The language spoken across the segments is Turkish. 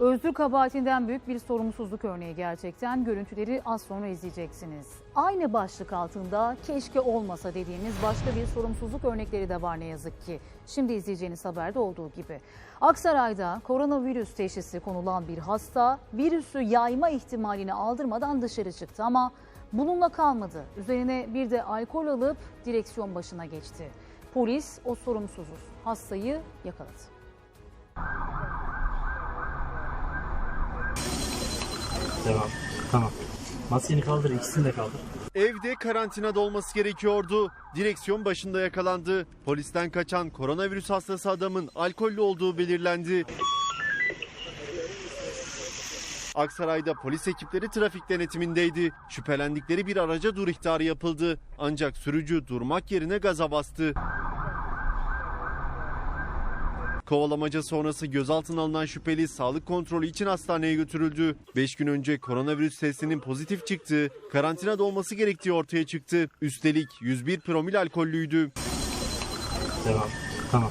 Özgür kabahatinden büyük bir sorumsuzluk örneği gerçekten. Görüntüleri az sonra izleyeceksiniz. Aynı başlık altında keşke olmasa dediğimiz başka bir sorumsuzluk örnekleri de var ne yazık ki. Şimdi izleyeceğiniz haberde olduğu gibi. Aksaray'da koronavirüs teşhisi konulan bir hasta virüsü yayma ihtimalini aldırmadan dışarı çıktı ama bununla kalmadı. Üzerine bir de alkol alıp direksiyon başına geçti. Polis o sorumsuzuz hastayı yakaladı. Devam. Tamam. Maskeni kaldır, ikisini de kaldır. Evde karantinada olması gerekiyordu. Direksiyon başında yakalandı. Polisten kaçan koronavirüs hastası adamın alkollü olduğu belirlendi. Aksaray'da polis ekipleri trafik denetimindeydi. Şüphelendikleri bir araca dur ihtarı yapıldı. Ancak sürücü durmak yerine gaza bastı. Kovalamaca sonrası gözaltına alınan şüpheli sağlık kontrolü için hastaneye götürüldü. 5 gün önce koronavirüs testinin pozitif çıktığı, karantinada olması gerektiği ortaya çıktı. Üstelik 101 promil alkollüydü. Devam. Tamam.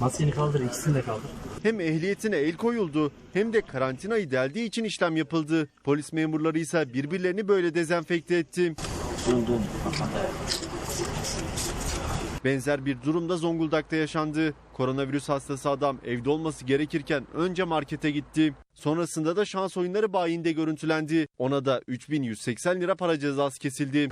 Maskeni kaldır, ikisini de kaldır. Hem ehliyetine el koyuldu hem de karantinayı deldiği için işlem yapıldı. Polis memurları ise birbirlerini böyle dezenfekte etti. Benzer bir durumda Zonguldak'ta yaşandı. Koronavirüs hastası adam evde olması gerekirken önce markete gitti. Sonrasında da şans oyunları bayinde görüntülendi. Ona da 3180 lira para cezası kesildi.